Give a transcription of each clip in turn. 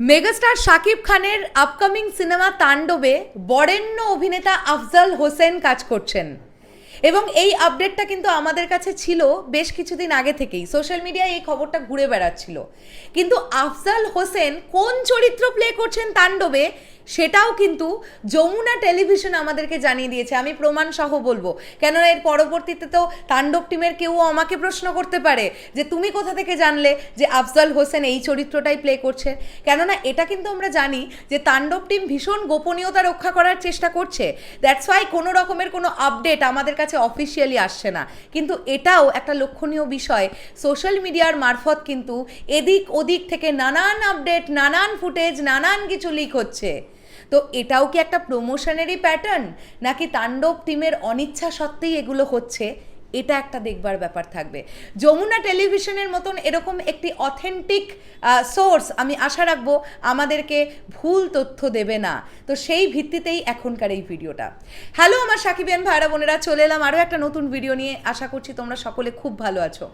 Megastar Shakib খানের upcoming cinema তাণ্ডবে বরেণ্য অভিনেতা আফজাল হোসেন কাজ করছেন। এবং এই আপডেটটা কিন্তু আমাদের কাছে ছিল বেশ কিছুদিন আগে থেকেই। সোশ্যাল মিডিয়ায় এই খবরটা ঘুরে বেড়াচ্ছিল। কিন্তু আফজাল হোসেন কোন চরিত্র প্লে করছেন তাণ্ডবে সেটাও কিন্তু যমুনা টেলিভিশন আমাদেরকে জানিয়ে দিয়েছে। আমি প্রমাণ সহ বলব। কেননা এর পরবর্তীতে তো তাণ্ডব টিমের কেউ আমাকে প্রশ্ন করতে পারে যে তুমি কোথা থেকে জানলে যে আফজাল হোসেন এই চরিত্রটাই প্লে করছে? কেননা এটা কিন্তু আমরা জানি যে তাণ্ডব টিম ভীষণ গোপনীয়তা রক্ষা করার চেষ্টা করছে। দ্যাটস ওয়াই কোনো রকমের কোনো আপডেট আমাদের কাছে অফিসিয়ালি আসছে না। কিন্তু এটাও একটা লক্ষণীয় বিষয়। সোশ্যাল মিডিয়ার মারফত কিন্তু এদিক ওদিক থেকে নানান আপডেট নানান ফুটেজ নানান কিছু লিক হচ্ছে। তো এটাও কি একটা প্রমোশনেরই প্যাটার্ন নাকি তাণ্ডব টিমের অনিচ্ছা সত্ত্বেই এগুলো হচ্ছে? এটা একটা দেখবার ব্যাপার থাকবে। যমুনা টেলিভিশনের মতন এরকম একটি অথেন্টিক সোর্স আমি আশা রাখব আমাদেরকে ভুল তথ্য দেবে না। তো সেই ভিত্তিতেই এখনকার এই ভিডিওটা। হ্যালো আমার সাকিবিয়ান ভাইরা বোনেরা, চলে এলাম আরও একটা নতুন ভিডিও নিয়ে। আশা করছি তোমরা সকলে খুব ভালো আছো।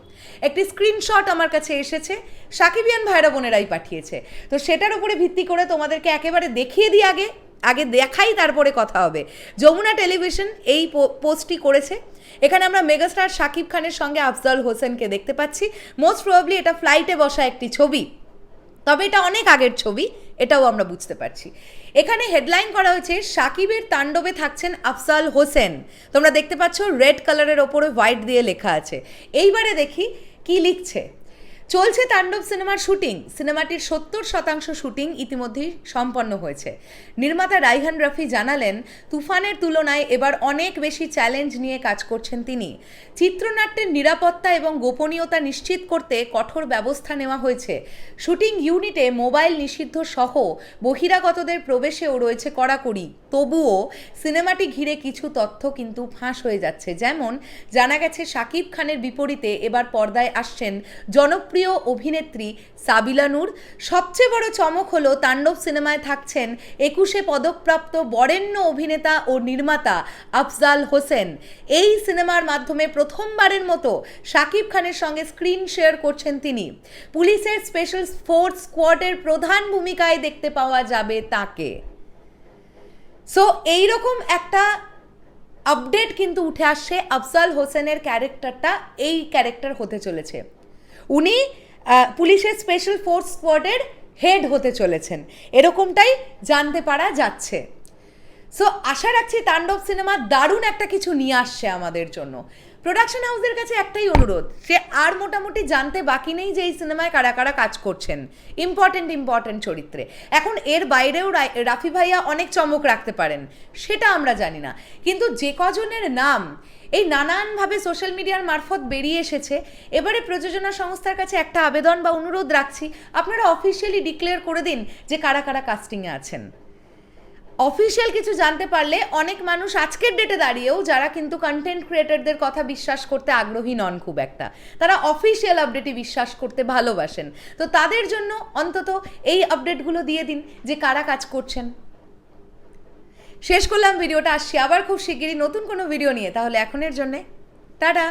একটি স্ক্রিনশট আমার কাছে এসেছে, সাকিবিয়ান ভাইরা বোনেরাই পাঠিয়েছে। তো সেটার উপরে ভিত্তি করে তোমাদেরকে একেবারে দেখিয়ে দিই আগে। আগে দেখাই তারপরে কথা হবে। যমুনা টেলিভিশন এই পোস্টটি করেছে। এখানে আমরা মেগাস্টার শাকিব খানের সঙ্গে আফজাল হোসেনকে দেখতে পাচ্ছি। মোস্ট প্রবাবলি এটা ফ্লাইটে বসা একটি ছবি। তবে এটা অনেক আগের ছবি, এটাও আমরা বুঝতে পারছি। এখানে হেডলাইন করা হয়েছে সাকিবের তাণ্ডবে থাকছেন আফজাল হোসেন। তোমরা দেখতে পাচ্ছ, রেড কালারের ওপরে হোয়াইট দিয়ে লেখা আছে। এইবারে দেখি কি লিখছে। চলছে তাণ্ডব সিনেমার শুটিং। সিনেমাটির সত্তর শতাংশ শুটিং ইতিমধ্যেই সম্পন্ন হয়েছে। নির্মাতা রাইহান রফি জানালেন, তুফানের তুলনায় এবার অনেক বেশি চ্যালেঞ্জ নিয়ে কাজ করছেন তিনি। চিত্রনাট্যের নিরাপত্তা এবং গোপনীয়তা নিশ্চিত করতে কঠোর ব্যবস্থা নেওয়া হয়েছে। শুটিং ইউনিটে মোবাইল নিষিদ্ধ সহ বহিরাগতদের প্রবেশেও রয়েছে কড়াকড়ি। তবুও সিনেমাটি ঘিরে কিছু তথ্য কিন্তু ফাঁস হয়ে যাচ্ছে। যেমন, জানা গেছে, শাকিব খানের বিপরীতে এবার পর্দায় আসছেন জনপ্রিয় অভিনেত্রী সাবিলা নূর। সবচেয়ে বড় চমক হলো তাণ্ডব সিনেমায় থাকছেন একুশে পদকপ্রাপ্ত বরেণ্য অভিনেতা ও নির্মাতা আফজাল হোসেন। এই সিনেমার মাধ্যমে প্রথমবারের মতো শাকিব খানের সঙ্গে স্ক্রিন শেয়ার করছেন তিনি। পুলিশের স্পেশাল ফোর্স স্কোয়াডের প্রধান ভূমিকায় দেখতে পাওয়া যাবে তাকে। সো, এইরকম একটা আপডেট কিন্তু উঠে আসছে আফজাল হোসেনের ক্যারেক্টারটা। এই ক্যারেক্টার হতে চলেছে। উনি পুলিশের স্পেশাল ফোর্স স্কোয়াডের হেড হতে চলেছেন। এরকমটাই জানতে পারা যাচ্ছে। সো আশা রাখছি তাণ্ডব সিনেমা দারুণ একটা কিছু নিয়ে আসছে আমাদের জন্য। প্রোডাকশন হাউসের কাছে একটাই অনুরোধ সে আর মোটামুটি জানতে বাকি নেই যে এই সিনেমায় কারা কারা কাজ করছেন। ইম্পর্টেন্ট ইম্পর্টেন্ট চরিত্রে। এখন এর বাইরেও রাফি ভাইয়া অনেক চমক রাখতে পারেন, সেটা আমরা জানি না। কিন্তু যে কজনের নাম এই নানানভাবে সোশ্যাল মিডিয়ার মারফত বেরিয়ে এসেছে, এবারে প্রযোজনা সংস্থার কাছে একটা আবেদন বা অনুরোধ রাখছি, আপনারা অফিসিয়ালি ডিক্লেয়ার করে দিন যে কারা কারা কাস্টিংয়ে আছেন। অফিসিয়াল কিছু জানতে পারলে অনেক মানুষ আজকের ডেটে দাঁড়িয়েও যারা কিন্তু কন্টেন্ট ক্রিয়েটারদের কথা বিশ্বাস করতে আগ্রহী নন খুব একটা। তারা অফিসিয়াল আপডেটই বিশ্বাস করতে ভালোবাসেন। তো তাদের জন্য অন্তত এই আপডেটগুলো দিয়ে দিন যে কারা কাজ করছেন। শেষ করলাম, ভিডিওটা আসছি আবার খুব শিগগিরই নতুন কোনো ভিডিও নিয়ে। তাহলে এখনের জন্যে, টাটা!